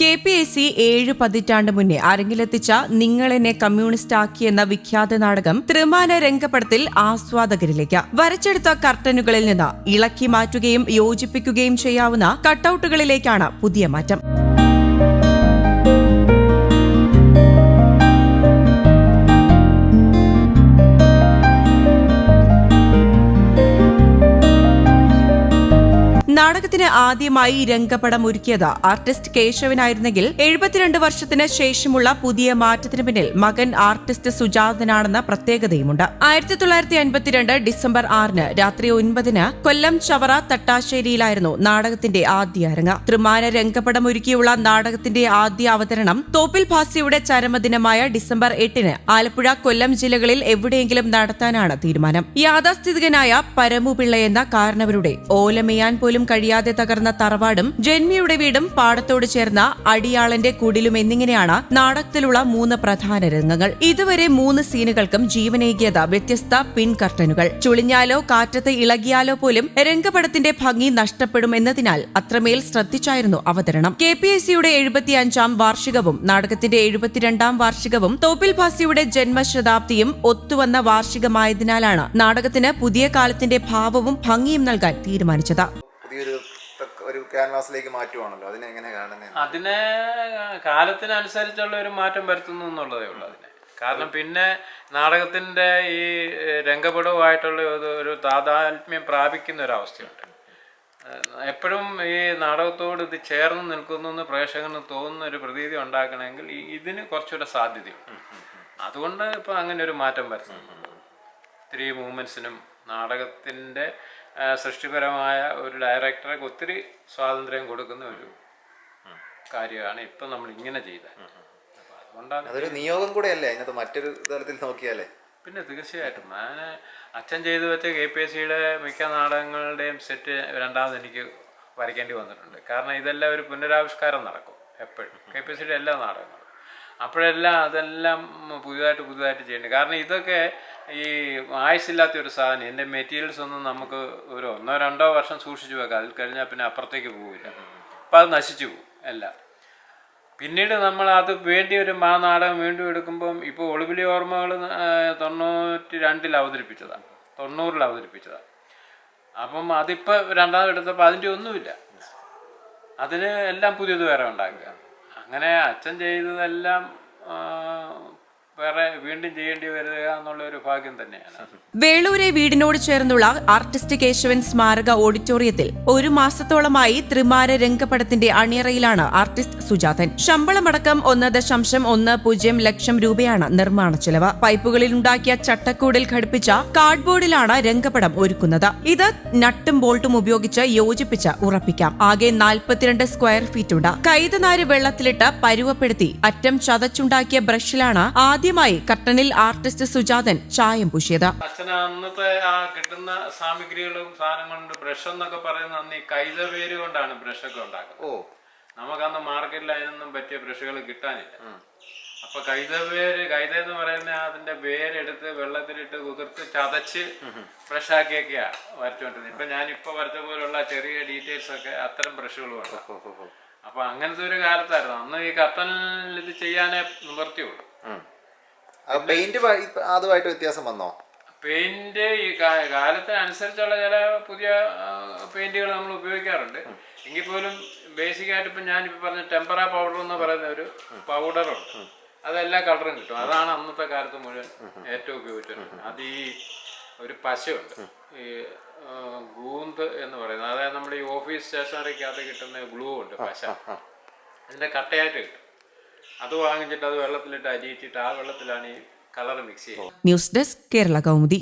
K P S C ഏഴ് പതിറ്റാണ്ട് മുന്നേ അരങ്ങിലെത്തിച്ച നിങ്ങളെന്നെ കമ്മ്യൂണിസ്റ്റ് ആക്കിയെന്ന വിഖ്യാത നാടകം ത്രിമാന രംഗപടത്തിൽ ആസ്വാദകരിലേക്ക്. വരച്ചെടുത്ത കർട്ടനുകളിൽ നിന്ന് ഇളക്കി മാറ്റുകയും യോജിപ്പിക്കുകയും ചെയ്യാവുന്ന കട്ടൌട്ടുകളിലേക്കാണ് പുതിയ മാറ്റം. നാടകത്തിന് ആദ്യമായി രംഗപടം ഒരുക്കിയത് ആർട്ടിസ്റ്റ് കേശവനായിരുന്നെങ്കിൽ എഴുപത്തിരണ്ട് വർഷത്തിന് ശേഷമുള്ള പുതിയ മാറ്റത്തിന് പിന്നിൽ മകൻ ആർട്ടിസ്റ്റ് സുജാതനാണെന്ന പ്രത്യേകതയുമുണ്ട്. ആയിരത്തി തൊള്ളായിരത്തി അൻപത്തിരണ്ട് ഡിസംബർ ആറിന് രാത്രി ഒൻപതിന് കൊല്ലം ചവറ തട്ടാശ്ശേരിയിലായിരുന്നു നാടകത്തിന്റെ ആദ്യ അരങ്ങ്. ത്രിമാന രംഗപടം ഒരുക്കിയുള്ള നാടകത്തിന്റെ ആദ്യ അവതരണം തോപ്പിൽ ഭാസിയുടെ ചരമദിനമായ ഡിസംബർ എട്ടിന് ആലപ്പുഴ കൊല്ലം ജില്ലകളിൽ എവിടെയെങ്കിലും നടത്താനാണ് തീരുമാനം. യാഥാസ്ഥിതികനായ പരമുപിള്ള എന്ന കാരണവരുടെ ഓലമെയ്യാൻ പോലും കഴിയാതെ തകർന്ന തറവാടും ജന്മിയുടെ വീടും പാടത്തോട് ചേർന്ന അടിയാളന്റെ കുടിലും എന്നിങ്ങനെയാണ് നാടകത്തിലുള്ള മൂന്ന് പ്രധാന രംഗങ്ങൾ. ഇതുവരെ മൂന്ന് സീനുകൾക്കും ജീവനേകിയത് വ്യത്യസ്ത പിൻ കർട്ടനുകൾ ചുളിഞ്ഞാലോ കാറ്റത്ത് ഇളകിയാലോ പോലും രംഗപടത്തിന്റെ ഭംഗി നഷ്ടപ്പെടും എന്നതിനാൽ അത്രമേൽ ശ്രദ്ധിച്ചായിരുന്നു അവതരണം. കെ പി എസ് സിയുടെ എഴുപത്തിയഞ്ചാം വാർഷികവും നാടകത്തിന്റെ എഴുപത്തിരണ്ടാം വാർഷികവും തോപ്പിൽ ഭാസിയുടെ ജന്മശതാബ്ദിയും ഒത്തുവന്ന വാർഷികമായതിനാലാണ് നാടകത്തിന് പുതിയ കാലത്തിന്റെ ഭാവവും ഭംഗിയും നൽകാൻ തീരുമാനിച്ചത്. ക്യാൻവാസിലേക്ക് മാറ്റുവാണല്ലോ? അതിനെ എങ്ങനെ കാണുന്നത് അതിനെ കാലത്തിനനുസരിച്ചുള്ള ഒരു മാറ്റം വരുത്തുന്നു എന്നുള്ളതേ ഉള്ളൂ അതിനെ. കാരണം പിന്നെ നാടകത്തിന്റെ ഈ രംഗപടവുമായിട്ടുള്ള ഒരു താതാത്മ്യം പ്രാപിക്കുന്ന ഒരു അവസ്ഥയുണ്ട് എപ്പോഴും ഈ നാടകത്തോട് ഇത് ചേർന്ന് നിൽക്കുന്നു എന്ന് പ്രേക്ഷകന് തോന്നുന്ന ഒരു പ്രതീതി ഉണ്ടാക്കണമെങ്കിൽ ഇതിന് കുറച്ചുകൂടെ സാധ്യതയുണ്ട്. അതുകൊണ്ട് ഇപ്പൊ അങ്ങനെ ഒരു മാറ്റം വരുത്തുന്നു. ത്രീ മൂവ്മെന്റ്സിനും നാടകത്തിന്റെ സൃഷ്ടിപരമായ ഒരു ഡയറക്ടർക്ക് ഒത്തിരി സ്വാതന്ത്ര്യം കൊടുക്കുന്ന ഒരു കാര്യമാണ് ഇപ്പം നമ്മൾ ഇങ്ങനെ ചെയ്തത്. അതുകൊണ്ടാണ് അതൊരു നിയോഗം കൂടെ അല്ലേ അതിനകത്ത് മറ്റൊരു തലത്തിൽ നോക്കിയാലേ. പിന്നെ തീർച്ചയായിട്ടും. ഞാൻ അച്ഛൻ ചെയ്തു വെച്ച കെ പി എസ് സിയുടെ മിക്ക നാടകങ്ങളുടെയും സെറ്റ് രണ്ടാമത് എനിക്ക് വരയ്ക്കേണ്ടി വന്നിട്ടുണ്ട്. കാരണം ഇതെല്ലാം ഒരു പുനരാവിഷ്കാരം നടക്കും എപ്പോഴും. കെ പി എസ് സിയുടെ എല്ലാ നാടകങ്ങളും. അപ്പോഴെല്ലാം അതെല്ലാം പുതിയതായിട്ട് പുതിയതായിട്ട് ചെയ്യേണ്ടത് കാരണം ഇതൊക്കെ ഈ ആയുസില്ലാത്ത ഒരു സാധനം. എന്റെ മെറ്റീരിയൽസ് ഒന്നും നമുക്ക് ഒരു ഒന്നോ രണ്ടോ വർഷം സൂക്ഷിച്ചു വെക്കാം. അതിൽ കഴിഞ്ഞാൽ പിന്നെ അപ്പുറത്തേക്ക് പോവില്ല. അപ്പം അത് നശിച്ചു പോകും എല്ലാം. പിന്നീട് നമ്മൾ അത് വേണ്ടി ഒരു ആ നാടകം വീണ്ടും എടുക്കുമ്പം ഇപ്പോൾ ഒളിവിലി ഓർമ്മകൾ തൊണ്ണൂറ്റി രണ്ടിൽ അവതരിപ്പിച്ചതാണ്. തൊണ്ണൂറിൽ അവതരിപ്പിച്ചതാണ്. അപ്പം അതിപ്പോൾ രണ്ടാമത് എടുത്തപ്പോൾ അതിന്റെ ഒന്നുമില്ല. അതിന് എല്ലാം പുതിയത് വേറെ ഉണ്ടാക്കുക. അങ്ങനെ അച്ഛൻ ചെയ്തതെല്ലാം വേറെ വീണ്ടും ചെയ്യേണ്ടി വരിക എന്നുള്ള ഒരു ഭാഗ്യം തന്നെയാണ്. വേളൂരെ വീടിനോട് ചേർന്നുള്ള ആർട്ടിസ്റ്റ് കേശവൻ സ്മാരക ഓഡിറ്റോറിയത്തിൽ ഒരു മാസത്തോളമായി ത്രിമാര രംഗപടത്തിന്റെ അണിയറയിലാണ് ആർട്ടിസ്റ്റ് സുജാതൻ. ശമ്പളമടക്കം ഒന്ന് ദശാംശം ഒന്ന് പൂജ്യം ലക്ഷം രൂപയാണ് നിർമ്മാണ ചെലവ്. പൈപ്പുകളിൽ ഉണ്ടാക്കിയ ചട്ടക്കൂടിൽ ഘടിപ്പിച്ച കാർഡ്ബോർഡിലാണ് രംഗപടം ഒരുക്കുന്നത്. ഇത് നട്ടും ബോൾട്ടും ഉപയോഗിച്ച് യോജിപ്പിച്ച് ഉറപ്പിക്കാം. ആകെ നാൽപ്പത്തിരണ്ട് സ്ക്വയർ ഫീറ്റ് ഉണ്ട് കൈതനാര് വെള്ളത്തിലിട്ട് പരുവപ്പെടുത്തി അറ്റം ചതച്ചുണ്ടാക്കിയ ബ്രഷിലാണ് ആദ്യമായി കർട്ടനിൽ ആർട്ടിസ്റ്റ് സുജാതൻ ചായം പൂശിയത്. അച്ഛന് അന്നത്തെ ആ കിട്ടുന്ന സാമഗ്രികളും സാധനങ്ങളുണ്ട്. ബ്രഷ് എന്നൊക്കെ പറയുന്ന അന്ന് ഈ കൈത വേര് കൊണ്ടാണ് ബ്രഷൊക്കെ ഉണ്ടാക്കുന്നത്. ഓ. നമുക്ക് അന്ന് മാർക്കറ്റിൽ അതിനൊന്നും പറ്റിയ ബ്രഷുകൾ കിട്ടാനില്ല. അപ്പൊ കൈത വേര് കൈത എന്ന് പറയുന്ന അതിന്റെ വേരെടുത്ത് വെള്ളത്തിലിട്ട് കുതിർത്ത് ചതച്ച് ബ്രഷാക്കിയൊക്കെയാ വരച്ചോണ്ടിരുന്നത് ഇപ്പൊ ഞാനിപ്പോ ഇപ്പൊ വരച്ച പോലുള്ള ചെറിയ ഡീറ്റെയിൽസ് ഒക്കെ അത്തരം ബ്രഷുകളും ഉണ്ട്. അപ്പൊ അങ്ങനത്തെ ഒരു കാലത്തായിരുന്നു. അന്ന് ഈ കത്തനിൽ ഇത് ചെയ്യാനേ നിവർത്തിയുള്ളൂ പെയിന്റ് അതുമായിട്ട് വ്യത്യാസം വന്നോ? പെയിന്റ് ഈ കാലത്തിനനുസരിച്ചുള്ള ചില പുതിയ പെയിന്റുകൾ നമ്മൾ ഉപയോഗിക്കാറുണ്ട്. എങ്കിൽ പോലും ബേസിക് ആയിട്ട് ഇപ്പം ഞാനിപ്പോൾ പറഞ്ഞ ടെമ്പറ പൗഡർ എന്ന് പറയുന്ന ഒരു പൗഡറുണ്ട് അതെല്ലാ കളറും കിട്ടും. അതാണ് അന്നത്തെ കാലത്ത് മുഴുവൻ ഏറ്റവും ഉപയോഗിച്ചിരുന്നത് അത് ഈ ഒരു പശയുണ്ട്. ഈ ഗൂന്ത് എന്ന് പറയുന്നത്. അതായത് നമ്മുടെ ഈ ഓഫീസ് സ്റ്റേഷനറിക്കകത്ത് കിട്ടുന്ന ഗ്ലൂ ഉണ്ട് പശ. അതിന്റെ കട്ടയായിട്ട് കിട്ടും. അത് വാങ്ങിച്ചിട്ട് അത് വെള്ളത്തിലിട്ട് അരിയിച്ചിട്ട് ആ വെള്ളത്തിലാണ് ഈ കളർ മിക്സ് ചെയ്യുന്നത്. News desk Kerala Kaumudi.